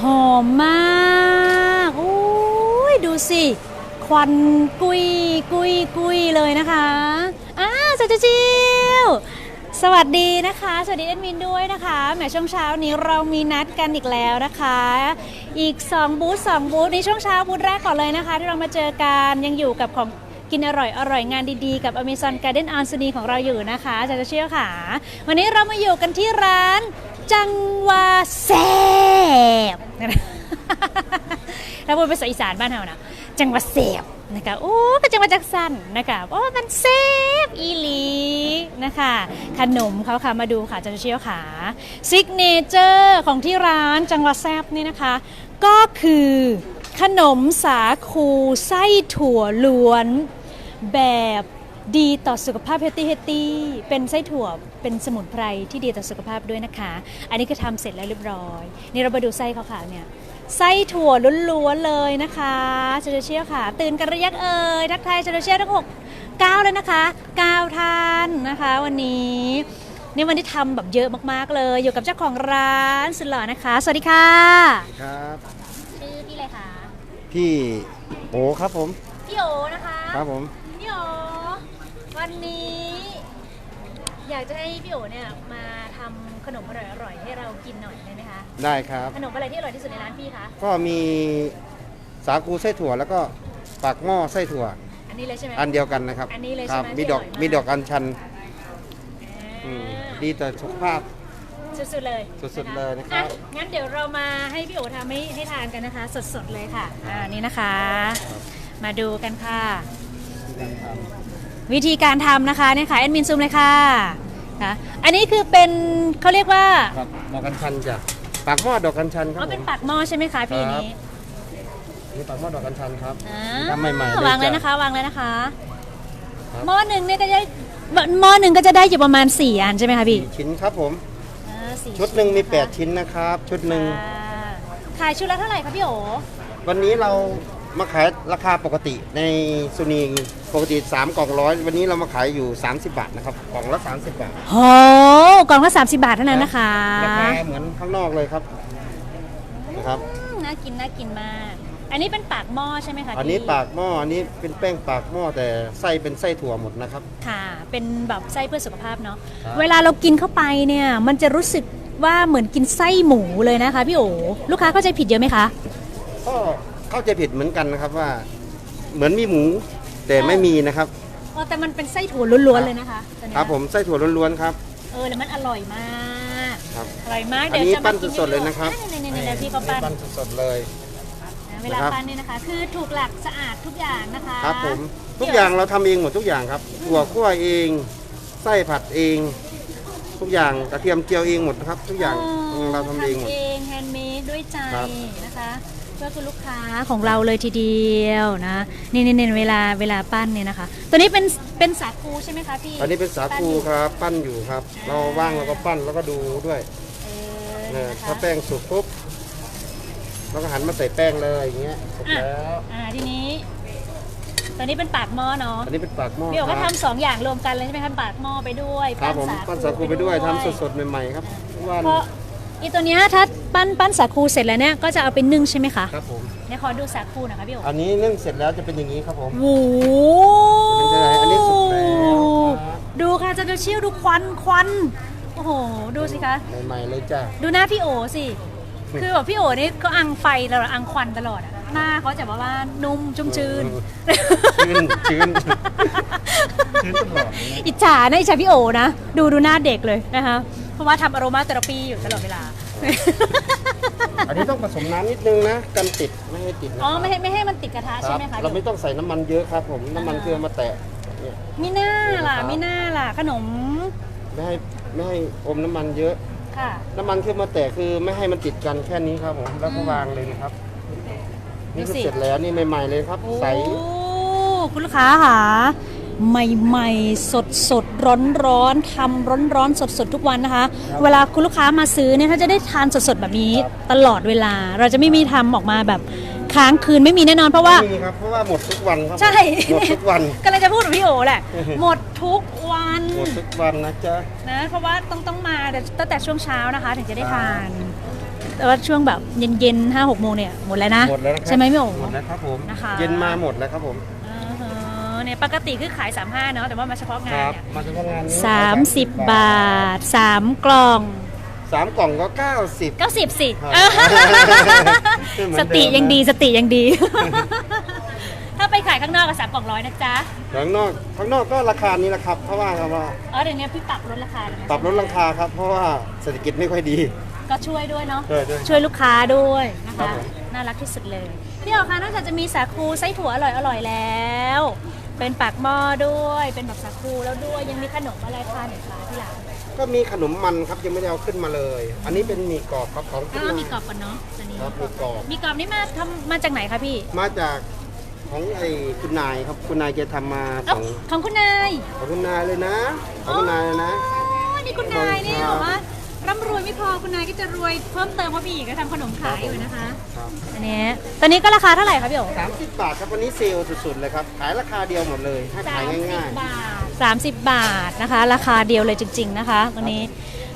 หอมมากโอ้ยดูสิ ควันกุยกุยกุยเลยนะคะอ้าสวัสดีจิวสวัสดีนะคะ สวัสดีเอ็ดมินด้วยนะคะแหมช่วงเช้านี้เรามีนัดกันอีกแล้วนะคะ อีก 2 บูธ2บูธในช่วงเช้าบูธแรกก่อนเลยนะคะ ที่เรามาเจอกันยังอยู่กับของกินอร่อยอร่อยงานดีๆ กับ Amazon Garden on ซูนีของเราอยู่นะคะอาจารย์เชี่ยวค่ะ วันนี้เรามาอยู่กันที่ร้าน จังหวะแซบถ้าพูดภาษาอีสานบ้านเรานะจังวัดเสบนะคะโอ้ก็จังหวัดจักสันนะคะโอ้มันเซฟอีหลีนะคะขนมเขาค่ะมาดูค่ะจันเชียวขาซิกเนเจอร์ของที่ร้านจังวัดแซบนี่นะคะ ก็คือขนมสาคูไส้ถั่วล้วนแบบ ดีต่อสุขภาพเฮลตี้เฮลตี้เป็นไส้ถั่วเป็นสมุนไพรที่ดีต่อสุขภาพด้วยนะคะ อันนี้ก็ทำเสร็จแล้วเรียบร้อย นี่เรามาดูไส้เขาค่ะเนี่ยไส้ถั่วล้วนๆเลยนะคะเชลเชียค่ะ ตื่นกันหรือยังเอ่ยทักทายเชลเชียทั้งหกเก้าเลยนะคะเก้าท่านนะคะ วันนี้นี่วันที่ทำแบบเยอะมากๆเลย อยู่กับเจ้าของร้านสุดหล่อนะคะ สวัสดีค่ะครับชื่อพี่อะไรคะพี่โอครับผมพี่โอนะคะครับผมพี่โอ วันนี้ อยากจะให้พี่โอเนี่ยมาทำขนมอร่อยๆให้เรากินหน่อยได้ไหมคะได้ครับ ขนมอะไรที่อร่อยที่สุดในร้านพี่คะก็มีสาคูไส้ถั่วแล้วก็ปากหม้อไส้ถั่ว อันนี้เลยใช่ไหม อันเดียวกันนะครับอันนี้เลยครัใช่ไหมมีดอกที่อร่อยมาก มีดอกอัญชันอืมอ่าดีต่อสุขภาพ สุดๆเลยสุดๆเลยนะครับ อ่งั้นเดี๋ยวเรามาให้พี่โอทำให้ให้ทานกันนะคะ สดๆเลยค่ะอ่านี่นะคะ มาดูกันค่ะ วิธีการทำนะคะเนี่ยค่ะแอดมินซูมเลยค่ะค่ะอันนี้คือเป็นเขาเรียกว่าครับดอกอัญชันจ้ะปากหม้อดอกอัญชันครัอ๋บอผเป็นม ปากหม้อใช่ไหมคะพี่ครับนี้นี่ปากหม้อดอกอัญชันครับอ่าทำใหม่ๆเลยวางเลยจ้ะนะคะ วางเลยนะคะครับ หม้อหนึ่งเนี่ยก็จะหม้อหนึ่งก็จะได้อยู่ประมาณ4อันใช่ไหมคะพี่สี่ชิ้นครับผม อ่าสี่ชุดหนึ่งมีะคะ8ชิ้นนะครับ ชุดหนึ่งค่ะขายชุดละเท่าไหร่คะพี่โอวันนี้เรา มาขายราคาปกติในซุนีปกติ 3 กล่องร้อยวันนี้เรามาขายอยู่ 30 บาทนะครับกล่องละ30 บาทโหกล่องละ30 บาทเท่านั้นนะคะราคาเหมือนข้างนอกเลยครับนะครับอืมน่ากินน่ากินมาก อันนี้เป็นปากหม้อใช่ไหมคะอันนี้พี่ปากหม้ออันนี้เป็นแป้งปากหม้อแต่ไส้เป็นไส้ถั่วหมดนะครับ ค่ะ เป็นแบบไส้เพื่อสุขภาพเนาะครับเวลาเรากินเข้าไปเนี่ยมันจะรู้สึกว่าเหมือนกินไส้หมูเลยนะคะพี่โอลูกค้าเข้าใจผิดเยอะไหมคะก็ เข้าใจผิดเหมือนกันนะครับว่า เหมือนมีหมูแต่ไม่มีนะครับอ๋อแต่มันเป็นไส้ถั่วล้วนๆเลยนะคะตัวเนี้ยครับผมไส้ถั่วล้วนๆครับ เออแล้วมันอร่อยมากครับ อร่อยมากอันเดี๋ยวนี้จะปั้มานกินสดๆเลยนะครับ นี่นี่นี่พี่เขาปั้นปั้นสดๆเลย นะเวลานะครับ ปั้นเนี่ยนะคะ คือถูกหลักสะอาดทุกอย่างนะคะครับผมทุกอย่างเราทำเองหมดทุกอย่างครับถั่วคั่วเองไส้ผัดเอง ทุกอย่างกระเทียมเจียวเองหมดนะครับ ทุกอย่างเราทำเองหมด เองแฮนด์เมดด้วยใจครับ นะคะ เพื่อคุณลูกค้าของเราเลยทีเดียวนะนี่นี่นี่เวลาเวลาปั้นเนี่ยนะคะ ตัวนี้เป็นเป็นสาคูใช่ไหมคะพี่อันนี้เป็นสาคูครับปั้นอยู่ครับ เราว่างเราก็ปั้นแล้วก็ดูด้วยเอเนี่อยนะคะถ้าแป้งสุกปุ๊บเราก็หันมาใส่แป้งเลยอย่างเงี้ยเสร็จแล้วอ่าทีนี้ตัวนี้เป็นปากหม้อเนาะอันนี้เป็นปากหม้อพี่โอคก็รับทำสองอย่างรวมกันเลยใช่ไหมคะปากหม้อไปด้วยครับผมปั้นสาคูไปด้วยทำสดๆใหม่ๆครับทุกวันเพราะ อีตัวเนี้ยถ้าปั้นปั้นสาคูเสร็จแล้วเนี่ยก็จะเอาไปนึ่งใช่ไหมคะครับผมเนี่ยขอดูสาคูหน่อยค่ะพี่โออันนี้นึ่งเสร็จแล้วจะเป็นอย่างนี้ครับผม โอ้โหเป็นยังไงอันนี้สุกแล้วครับ ดูค่ะจะเชี่ยวดูควันควันโอ้โห ดูสิคะ ใหม่ๆเลยจ้าดูหน้าพี่โอสิ คือแบบพี่โอนี่ก็อังไฟตลอดอังควันตลอดอะหน้าเขาจะแบบว่านุ่มชุ่มชื้น ชื้นชื้น ชื้นตลอด อิจฉานะอิจฉาพี่โอนะ ดูดูหน้าเด็กเลยนะคะ เพราะว่าทำอโรมาเทอราปีอยู่ตลอดเวลา อันนี้ต้องผสมน้ำนิดนึงนะกันติดไม่ให้ติดนะอ๋อไม่ให้ไม่ให้มันติดกระทะคใช่รับไหมคะเราไม่ต้องใส่น้ำมันเยอะครับผมน้ำมันอ่าคือเอามาแตะเนี่ย มีหน้าล่ะครับ มีหน้าล่ะ ขนมไม่ให้ไม่ให้อมน้ำมันเยอะ ค่ะ น้ำมันคือมาแตะคือไม่ให้มันติดกันแค่นี้ครับผมแล้วก็วางเลยนะครับ นี่คือดูสิ เสร็จแล้วนี่ใหม่ๆเลยครับ โอ้ใสคุณลูกค้าค่ะ ใหม่ๆ สดสดร้อนร้อนๆทำร้อนร้อนสดสดๆทุกวันนะคะ เวลาคุณลูกค้ามาซื้อเนี่ยเขาจะได้ทานสดสดๆแบบนี้ตลอดเวลา เราจะไม่มีทำออกมาแบบค้างคืนไม่มีแน่นอนเพราะว่าไม่มีครับเพราะว่าหมดทุกวันครับใช่หมดทุกวันก็เลยจะพูดกับพี่โอแหละหมดทุกวันหมดทุกวันนะจ๊ะนะเพราะว่าต้องต้องมาตั้งแต่ช่วงเช้านะคะ ถึงจะได้ทานแต่ว่าช่วงแบบเย็นๆห้าหกโมงเนี่ยหมดแล้วนะหมดแล้วนะครับใช่ไหมพี่โอ๋หมดแล้วครับผมนะคะเย็นมาหมดแล้วครับผมอ่าฮะ เนี่ยปกติคือขาย 35 เนาะแต่ว่ามาเฉพาะงานเนี่ยมาเฉพาะงานนี้สามสิบบาทสามกล่อง สามกล่องก็เก้าสิบเก้าสิบสิ ครับอ่าเหมือนสเดิมนะติยังดีสติยังดี ถ้าไปขายข้างนอกก็สามกล่องร้อยนะจ๊ะข้างนอกข้างนอกก็ราคานี้แหละครับเพราะว่าครับว่าอ๋อเดี๋ยวนี้พี่ปรับลดราคาแล้วนะปรับลดราคาครับ เพราะว่าเศรษฐกิจไม่ค่อยดี ก็ช่วยด้วยเนาะด้วยด้วยช่วยลูกค้าด้วยนะครัคะ บผม น่ารักที่สุดเลย พี่ออกคะนอกจากจะมีสาคูไส้ถั่วอร่อยอร่อยๆแล้ว เป็นปากหม้อด้วย เป็นแบบสาคูแล้วด้วย ยังมีขนมอะไรทานอีกคะที่ร้านก็มีขนมมันครับยังไม่ได้เอาขึ้นมาเลย อันนี้เป็นหมี่กรอบครับของคุณอ้าวนายมีกรอบก่อนเนาะอันนี้ครับหมี่กรอบมีกรอบนี่มาทำมาจากไหนคะพี่มาจากของไอ้คุณนายครับคุณนายจะทำมาขเอ้าองของคุณนายของคุณนายเลยนะของคุณนายเลยนะ อ๋อนี่คุณนายนี่ครับบอกว่า ร่ำรวยไม่พอคุณนายก็จะรวยเพิ่มเติมว่าพี่อีกก็ทำขนมขายอยู่นะคะ ครับอันนี้ตอนนี้ก็ราคาเท่าไหร่คะพี่โอ๋สามสิบบาทครับวันนี้เซลล์สุดๆเลยครับ ขายราคาเดียวหมดเลยให้ขายง่ายบาท30บาทนะคะ ราคาเดียวเลยจริง ๆนะคะวันนี้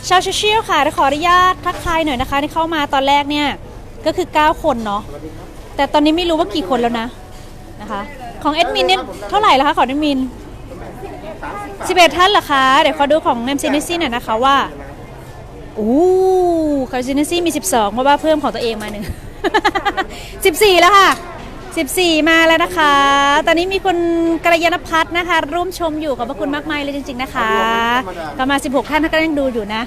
ชาวโซเชียลค่ะขออนุญาตทักทายหน่อยนะคะที่เข้ามาตอนแรกเนี่ยก็คือ 9 คนเนาะๆสวัสดีครับแต่ตอนนี้ไม่รู้ว่ากี่คนแล้วนะนะคะ ของเอ็ดมินเนี่ยเท่าไหร่แล้วคะของเอ็ดมินสามสิบบาท11 ท่านเหรอคะ เดี๋ยวขอดูของเนมซินซี่หน่อยนะคะว่า อู้คาร์ซินซี่มี 12 เพราะว่าเพิ่มของตัวเองมาหนึ่ง 14 แล้วค่ะ 14 มาแล้วนะคะ ตอนนี้มีคุณกระยานพัฒน์นะคะ ร่วมชมอยู่ขอบพระคุณมากมายเลยจริง ๆ นะคะประมาณ16 ท่านก็ยังดูอยู่นะ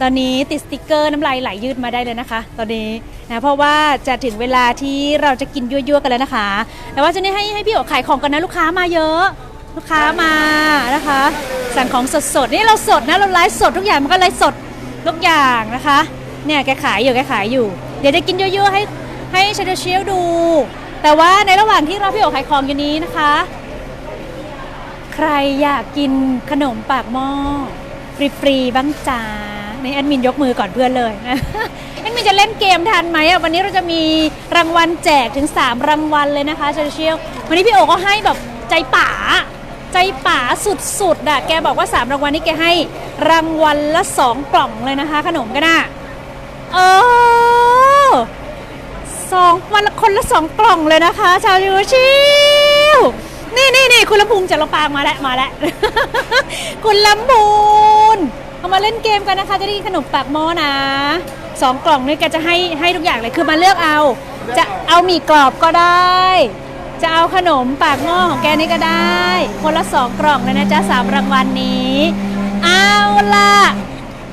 ตอนนี้ติดสติกเกอร์น้ำลายไหลยืดมาได้เลยนะคะ ตอนนี้นะเพราะว่าจะถึงเวลาที่เราจะกินยั่วๆกันแล้วนะคะ แต่ว่าจะนี่ให้ให้พี่โอขายของกันนะลูกค้ามาเยอะ ลูกค้ามานะคะ สั่งของสดๆนี่เราสดนะเราไลฟ์สดทุกอย่างมันก็ไลฟ์สด ทุกอย่างนะคะ เนี่ยแกขายอยู่แกขายอยู่ เดี๋ยวจะกินเยั่วๆให้ให้เชาเดเชียลดู แต่ว่าในระหว่างที่เราพี่โอขายของอยู่นี้นะคะ ใครอยากกินขนมปากหม้อฟรีๆบ้างจ้าในแอดมินยกมือก่อนเพื่อนเลยแอดมินจะเล่นเกมทันไหมอะวันนี้เราจะมีรางวัลแจกถึง 3 รางวัลเลยนะคะเชเชียลวันนี้พี่โอก็ให้แบบใจป๋า ใจป๋าสุดๆอะแกบอกว่า 3 รางวัลนี้แกให้รางวัลละ 2 กล่องเลยนะคะ ขนมก็น่ะเออสองวันละคนละสองกล่องเลยนะคะ ชาวยูชิวนี่นี่นี่คุณลำพูนจากลำปางมาแล้วมาแล้ว คุณลำพูนเอามาเล่นเกมกันนะคะจะได้กินขนมปากหม้อนะสองกล่องนี่แกจะให้ให้ทุกอย่างเลยคือมาเลือกเอา จะเอาหมี่กรอบก็ได้ จะเอาขนมปากหม้อของแกนี่ก็ได้ คนละสองกล่องเลยนะจ๊ะสามรางวัลนี้ เอาละ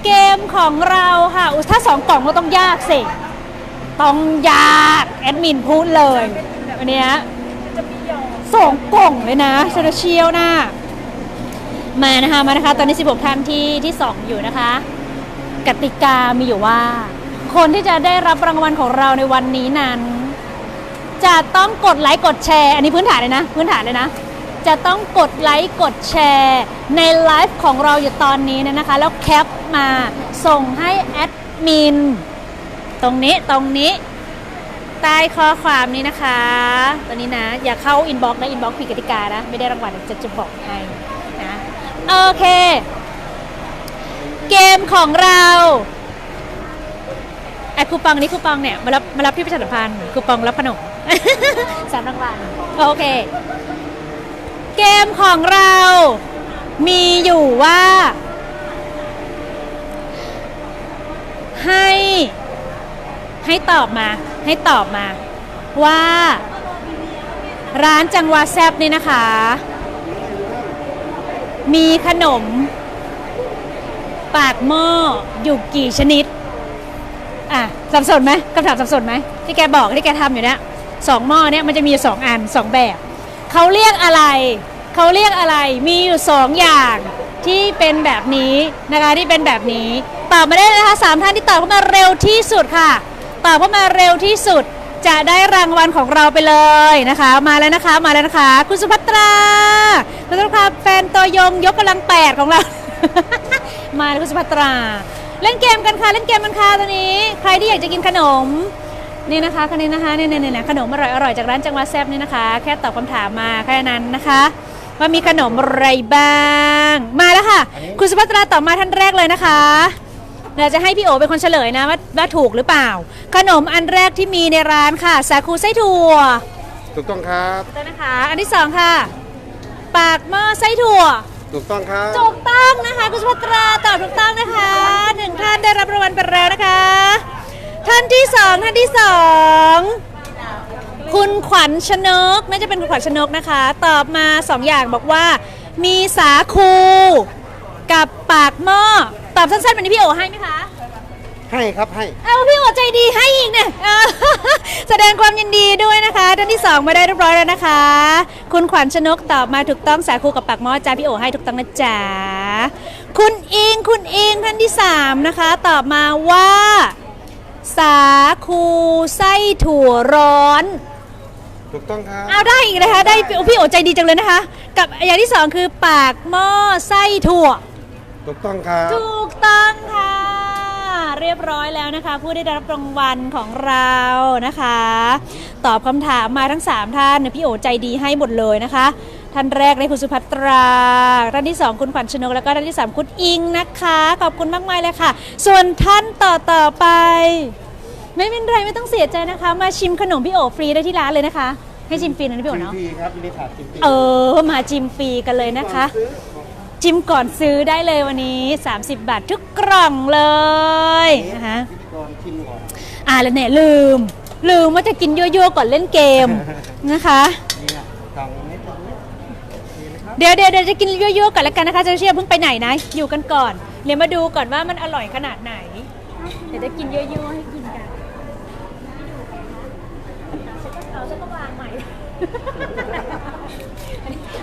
เกมของเราค่ะถ้าสองกล่องก็ต้องยากสิ ต้องยาก แอดมินพูดเลยวันเนี้ยสองกล่องเลยนะเซเชียลนะมานะคะมานะคะ ตอนนี้ 16ท่านที่ที่สองอยู่นะคะ กติกามีอยู่ว่า คนที่จะได้รับรางวัลของเราในวันนี้นั้น จะต้องกดไลค์กดแชร์ อันนี้พื้นฐานเลยนะ พื้นฐานเลยนะ จะต้องกดไลค์กดแชร์ในไลฟ์ของเราอยู่ตอนนี้เนยนะคะ แล้วแคปมาส่งให้แอดมินตรงนี้ตรงนี้ใต้ข้อความนี้นะคะ ตอนนี้นะ อย่าเข้าอินบ็อกซ์นะอินบ็อกซ์ผิดกติกานะ ไม่ได้รางวัลจะจะบอกให้นะโอเค เกมของเราไอ้คูปองนี้คูปองเนี่ย มารับมารับที่ประชาสัมพันธ์คูปองรับขนม สามรางวัลโอเค เกมของเรามีอยู่ว่า ให้ให้ตอบมา ให้ตอบมา ว่า ร้านจังหวะแซบนี่นะคะ มีขนม ปากหม้ออยู่กี่ชนิด อะสับสนไหมคำถามสับสนไหมที่แกบอกที่แกทำอยู่เนี่ย สองหม้อเนี่ยมันจะมีสองอันสองแบบเขาเรียกอะไรเขาเรียกอะไรมีอยู่สองอย่างที่เป็นแบบนี้นะคะที่เป็นแบบนี้ตอบมาได้เลยนะคะสามท่านที่ตอบเข้ามาเร็วที่สุดค่ะตอบเข้ามาเร็วที่สุดจะได้รางวัลของเราไปเลยนะคะ มาแล้วนะคะมาแล้วนะคะ คุณสุภัตราคุณสุภัตราแฟนตัวยงยกกำลังแปดของเรา มาแล้วคุณสุภัตรา เล่นเกมกันค่ะเล่นเกมกันค่ะตอนนี้ ใครที่อยากจะกินขนม นี่นะคะคนนี้นะคะเนี่ยเนี่ยเนี่ยขนมอร่อยอร่อยจากร้านจังหวัดแซบนี่นะคะ แค่ตอบคำถามมาแค่นั้นนะคะ ว่ามีขนมอะไรบ้าง มาแล้วค่ะ คุณสุภัตราตอบมาท่านแรกเลยนะคะเราจะให้พี่โอเป็นคนเฉลยนะว่าว่าถูกหรือเปล่า ขนมอันแรกที่มีในร้านค่ะ สาคูไส้ถั่วถูกต้องครับถูกต้องนะคะ อันที่สองค่ะ ปากหม้อไส้ถั่วถูกต้องครับถูกต้องนะคะ คุณสุภัตราตอบถูกต้องนะคะหนึ่งท่านได้รับรางวัลไปแล้วนะคะ ท่านที่สองท่านที่สองคุณขวัญชนกน่าจะเป็นคุณขวัญชนกนะคะ ตอบมาสองอย่างบอกว่า มีสาคูกับปากหม้อตอบสั้นๆแบบนี้พี่โอให้ไหมคะ ให้ครับให้ เอาพี่โอใจดีให้อีกเนี่ยเออ แสดงความยินดีด้วยนะคะท่านที่สองมาได้เรียบร้อยแล้วนะคะ คุณขวัญชนกตอบมาถูกต้องสาคูกับปากหม้อจ้าพี่โอให้ถูกต้องนะจ๊ะคุณอิงคุณอิงท่านที่สามนะคะ ตอบมาว่า สาคูไส้ถั่วร้อน ถูกต้องครับเอาได้อีกนะคะได้พี่โอใจดีจังเลยนะคะ กับอย่างที่สองคือปากหม้อไส้ถั่ว ถูกต้องครับถูกต้องค่ะ เรียบร้อยแล้วนะคะ ผู้ได้รับรางวัลของเรานะคะ ตอบคำถามมาทั้ง 3 ท่านเนี่ยพี่โอใจดีให้หมดเลยนะคะ ท่านแรกในคุณสุภัตราท่านที่ 2 คุณขวัญชนก แล้วก็ท่านที่ 3 คุณอิงนะคะ ขอบคุณมากมายเลยค่ะ ส่วนท่านต่อต่อไป ไม่เป็นไรไม่ต้องเสียใจนะคะ มาชิมขนมพี่โอฟรีได้ที่ร้านเลยนะคะ ให้ชิมฟรีนะพี่โอเนาะฟรีครับมีถาดฟรีเออ มาชิมฟรีกันเลยนะคะ ซื้อจิ้มก่อนซื้อได้เลยวันนี้ 30 บาททุกกล่องเลยนะคะ พิธีกรชิมก่อนอ่าแล้วเนี่ยลืม ลืมว่าจะกินยั่วๆก่อนเล่นเกมนะคะ นี่นะกล่องนี้ตรงนี้นี่นะครับ เดี๋ยวเดี๋ยวเดี๋ยวจะกินยั่วๆก่อนแล้วกันนะคะจะเชียร์เพิ่งไปไหนนะ อยู่กันก่อนเดี๋ยวมาดูก่อนว่ามันอร่อยขนาดไหน เดี๋ยวจะกินยั่วๆให้กินกันเอาฉันก็วางใหม่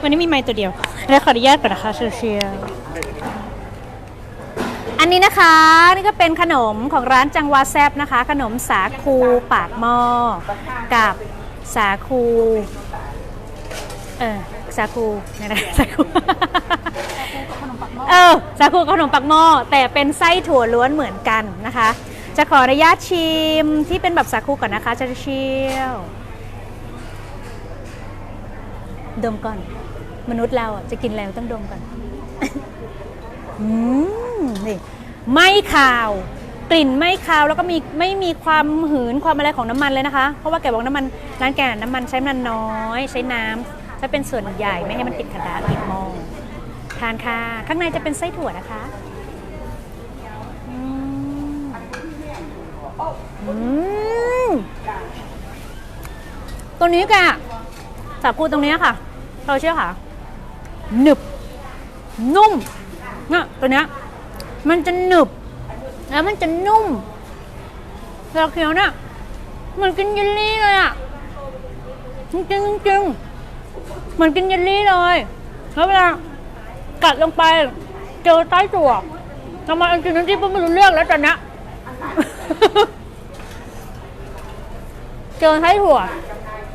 วันนี้มีไม้ตัวเดียวแล้วขออนุญาตก่อนนะคะเชียร์อันนี้นะคะนี่ก็เป็นขนมของร้านจังหวาแซบนะคะ ขนมสาคูปากหม้อกับสาคูเออ สาคูเนี่ยนะสาคูเออสาคูขนมปักหม้อแต่เป็นไส้ถั่วล้วนเหมือนกันนะคะ จะขออนุญาตชิมที่เป็นแบบสาคูก่อนนะคะจะเชียวดมก่อน มนุษย์เราอะจะกินอะไรเราต้องดมก่อนอืมนี่ไม่คาวกลิ่นไม่คาวแล้วก็มีไม่มีความหืนความอะไรของน้ำมันเลยนะคะ เพราะว่าแกบอกน้ำมันร้านแกน้ำมันใช้น้ำมันน้อย ใช้น้ำ ถ้าเป็นส่วนใหญ่ไม่ให้มันติดกระดาษติดมองทานค่ะ ข้างในจะเป็นไส้ถั่วนะคะอืมอืมตัวนี้แกสาคูตรงนี้ค่ะ เราเชื่อค่ะ หนึบ นุ่มเนี่ยตัวเนี้ยมันจะหนึบ แล้วมันจะนุ่มเราเคี้ยวเนี่ยเหมือนกินเยลลี่เลยอะจริงจริง เหมือนกินเยลลี่เลย แล้วเวลากัดลงไป เจอใต้ตัว ทำไมอันจริงๆที่ไม่รู้เรื่องแล้วตอนนี้เจอไส้ถั่ว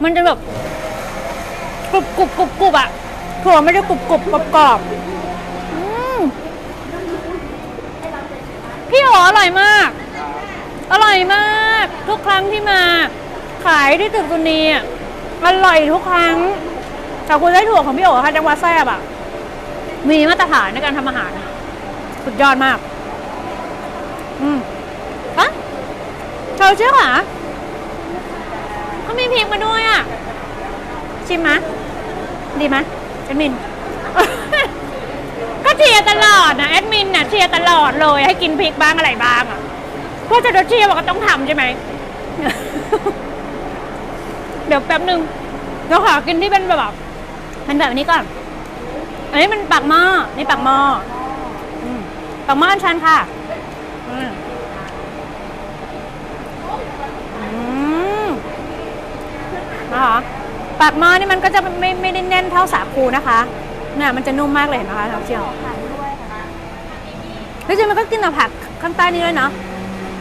มันจะแบบกรุบกรุบกรุบกรุบอะถั่วไม่ได้กรุบกรุบกรอบกรอบพี่โออร่อยมาก อร่อยมาก ทุกครั้งที่มา ขายที่ตึกตุนีอะอร่อยทุกครั้ง แต่คุณได้ถั่วของพี่โอ๋ค่ะจังหวัดแซ่บอะ มีมาตรฐานในการทำอาหาร สุดยอดมาก อืมอะเธอเชื่อเหรอเขามีพริกมาด้วยอะ ชิมมะ ดีไหมแอดมิน ก็เชียร์ตลอดนะแอดมินน่ะเชียร์ตลอดเลยให้กินพริกบ้างอะไรบ้างอะเพราะจะเชียร์บอกก็ต้องทำใช่ไหม เดี๋ยวแป๊บนึงเราขอกินที่เป็นแบบ มันแบบนี้ก่อน อันนี้มันปากหม้อ นี่ปากหม้ออืมปากหม้ออันชันค่ะ อืมอืมนะคะปากหม้อนี่มันก็จะไม่ไม่ได้แน่นเท่าสาคูนะคะเนี่ยมันจะนุ่มมากเลยเห็นไหมคะท่านผู้ชมเฮ้ยจริงมันก็กินกับผักข้างใต้นี้ด้วยเนาะ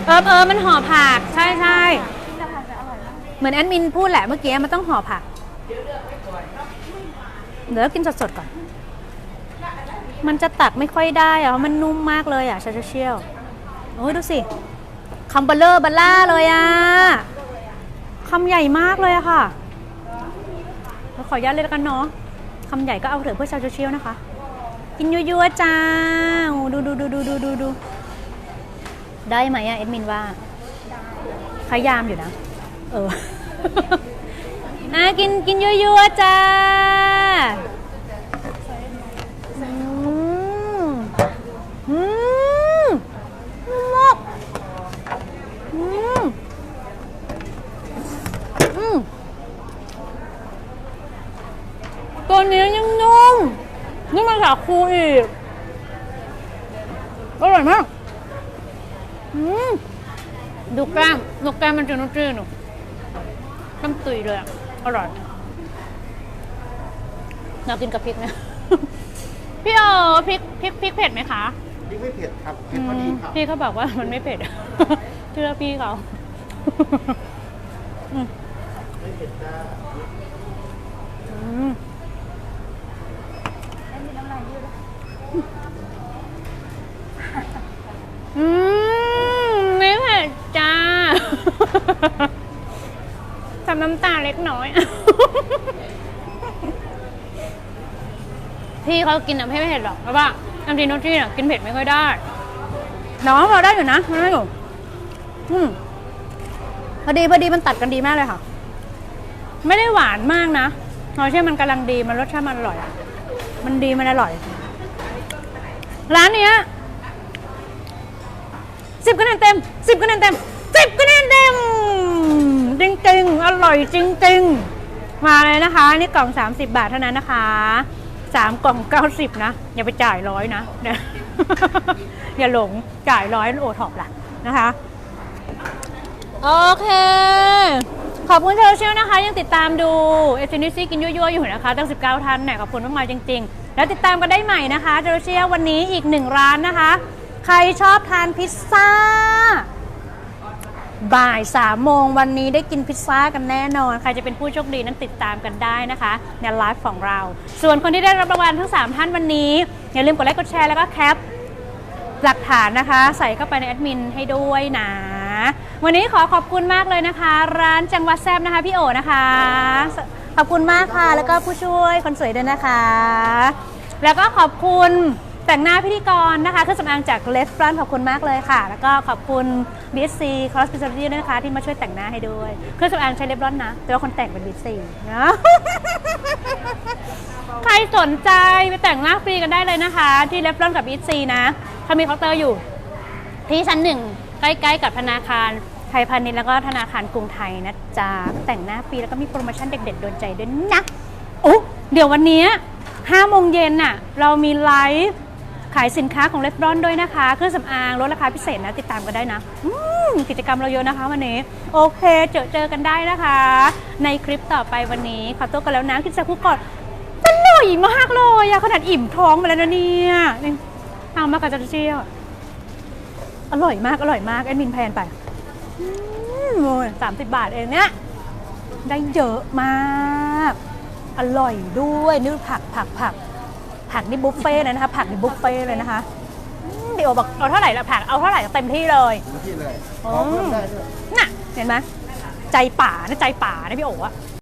เออเออมันห่อผัก ใช่ใช่ เหมือนแอดมินพูดแหละเมื่อกี้มันต้องห่อผัก เดี๋ยวกินสดๆก่อน มันจะตักไม่ค่อยได้อะเพราะมันนุ่มมากเลยอะชาเชียวโอ้ยดูสิคำเบลเลอร์บลล่าเลยอะคำใหญ่มากเลยอะค่ะเราขออนุญาตเลยล้วกันเนาะคำใหญ่ก็เอาเถอะเพื่อชาเชียวนะคะ กินยั่วๆจ้าดูดูดูดูดูดูดูได้ไหมอะเอ็ดมินว่าพยายามอยู่นะ เอออะกินกินยั่วๆจ้าอืมอืมมากอืมอืมตัวนี้ยังนุ่มนี่มัน สาคูอีก อร่อยมาก อืมดูแกล้มดูแกล้มมันจะนุ่มๆหนูน้ำตุยเลยอะอร่อยเรากินกับพริกนะพี่เออพริกพริกพริกเผ็ดไหมคะพริกไม่เผ็ดครับเผ็ดพอดีครับพี่เขาบอกว่ามันไม่เผ็ดเชื่อพี่เขาอืมไม่เผ็ดจ้า อืมอืมไม่เผ็ดจ้าทำน้ำตาเล็กน้อย พี่เขากินน้ำไม่เผ็ดหรอกเพราะว่าน้ำจีนโนจี้น่ะกินเผ็ดไม่ค่อยได้น้องพอได้อยู่นะมันได้อยู่อืมพอดีพอดีมันตัดกันดีมากเลยค่ะ ไม่ได้หวานมากนะเราเชื่อมันกำลังดีมันรสชาติมันอร่อยอะมันดีมันอร่อย ร้านเนี้ย สิบคะแนนเต็มสิบคะแนนเต็มสิบคะแนนเต็ม จริงๆ อร่อยจริง ๆ มาเลยนะคะ นี่กล่อง 30 บาทเท่านั้นนะคะสามกล่อง 90 นะ อย่าไปจ่ายร้อยนะ อย่าหลงจ่ายร้อยโอท็อปล่ะนะคะ โอเค ขอบคุณเชลเชลนะคะ ยังติดตามดูเอฟซินิซี่กินยั่วๆอยู่นะคะ ตั้ง 19ท่านเนี่ยขอบคุณมากๆจริง ๆ แล้วติดตามกันได้ใหม่นะคะเชลเชลวันนี้อีกหนึ่งร้านนะคะ ใครชอบทานพิซซ่า บ่ายสามโมงวันนี้ได้กินพิซซ่ากันแน่นอน ใครจะเป็นผู้โชคดีนั้นติดตามกันได้นะคะ ในไลฟ์ของเรา ส่วนคนที่ได้รับรางวัลทั้ง 3 ท่านวันนี้ อย่าลืมกดไลค์กดแชร์แล้วก็แคปหลักฐานนะคะ ใส่เข้าไปในแอดมินให้ด้วยนะ วันนี้ขอขอบคุณมากเลยนะคะ ร้านจังหวัดแซบนะคะพี่โอนะคะ ขอบคุณมากค่ะ แล้วก็ผู้ช่วยคนสวยด้วยนะคะ แล้วก็ขอบคุณ แต่งหน้าพิธีกรนะคะเครื่องสำอางจากเลฟฟรันขอบคุณมากเลยค่ะ แล้วก็ขอบคุณ BSC Cross Specialty ด้วยนะคะ ที่มาช่วยแต่งหน้าให้ด้วย เครื่องสำอางใช้เลฟรอนนะ แต่ว่าคนแต่งเป็น BSC นะใครสนใจไปแต่งหน้าฟรีกันได้เลยนะคะ ที่เลฟรอนกับ BSC นะเขามีเคาน์เตอร์อยู่ ที่ชั้นหนึ่งใกล้ๆกับธนาคารไทยพาณิชย์แล้วก็ธนาคารกรุงไทยนะจ๊ะแต่งหน้าฟรีแล้วก็มีโปรโมชั่นเด็ดๆโดนใจด้วยนะโอ้เดี๋ยววันนี้5โมงเย็นน่ะเรามีไลฟ์ ขายสินค้าของเลฟรอนด้วยนะคะ เครื่องสำอางลดราคาพิเศษนะ ติดตามกันได้นะกิจกรรมเราเยอะนะคะวันนี้ โอเค เจอเจอกันได้นะคะ ในคลิปต่อไปวันนี้ ขอตัวกันแล้วนะคิดจะพูดก่อนอร่อยมากเลยอะขนาดอิ่มท้องไปแล้วนะเนี่ยนี่เอามากับจะเชี่ยวอร่อยมาก อร่อยมากแอดมินแพนไปสามสิบบาทเองเนี่ยได้เยอะมาก อร่อยด้วยนี่ผักผักผัก ผักนี่บุฟเฟ่ต์เลยนะคะ ผักนี่บุฟเฟ่ต์เลยนะคะอืมเดี๋ยวบอกเอาเท่าไหร่ละผักเอาเท่าไหร่เต็มที่เลยที่เลยอืขอเพิ่มมได้ด้วยน่ะเห็นไหมใจป่านะใจป่านะพี่โอ๋อะ